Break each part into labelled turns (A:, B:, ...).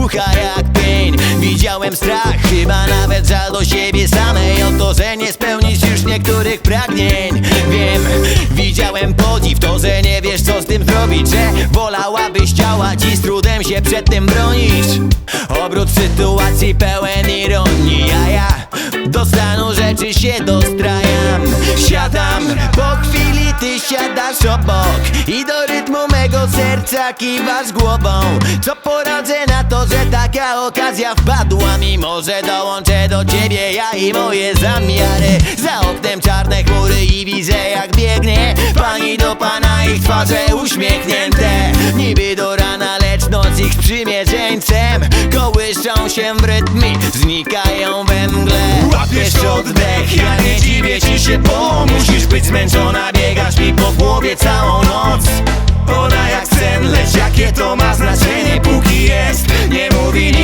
A: głucha jak pień. Widziałem strach, chyba nawet żal do siebie samej. O to, że nie spełnisz już niektórych pragnień. Wiem, widziałem podziw, to, że nie wiesz co z tym zrobić Że wolałabyś działać i z trudem się przed tym bronisz Obrót sytuacji pełen ironii, a ja do stanu rzeczy się dostrajam. Siadam, po chwili ty siadasz obok I do rytmu mego serca kiwasz głową. Co poradzę na to, że taka okazja wpadła? Mimo, że dołączę do ciebie ja i moje zamiary. Za oknem czarne chmury i widzę jak biegnie Pani do pana. Ich twarze uśmiechnięte. Niby do rana, lecz noc ich sprzymierzeńcem Kołyszą się w rytmie, znikają we mgle. Łapiesz oddech, ja nie dziwię ci się, bo musisz być zmęczona. Biegasz mi po głowie całą noc to ma znaczenie Póki jest, nie mówi nic,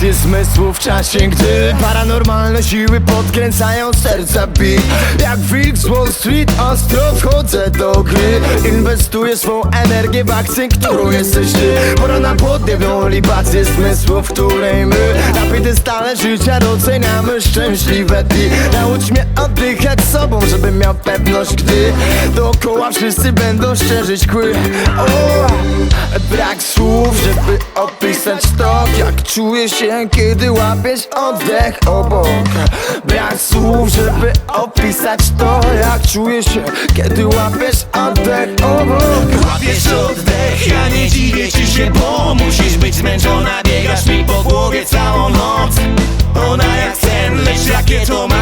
B: libację zmysłów w czasie Gdy paranormalne siły podkręcają serca beat Jak wilk z Wall Street ostro wchodzę do gry. Inwestuję swą energię w akcję, którą jesteś ty. Pora na podywną libację zmysłów, której my. Napity stale życia doceniamy szczęśliwe dni Naucz mnie oddychać sobą, żebym miał pewność, gdy Dookoła wszyscy będą szczerzyć kły. O, Brak słów, żeby opisać to Jak czuję się, kiedy łapiesz oddech obok. Brak słów, żeby opisać to Jak czuję się, kiedy łapiesz oddech obok.
A: Łapiesz oddech, ja nie dziwię ci się, bo musisz być zmęczona. Biegasz mi po głowie całą noc. Ona jak sen, lecz to ma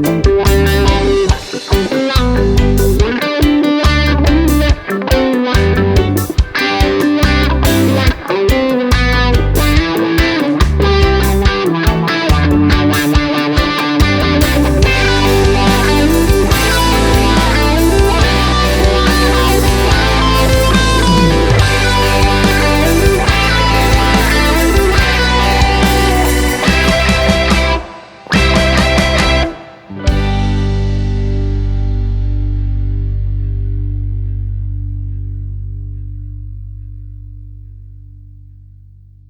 A: Thank you.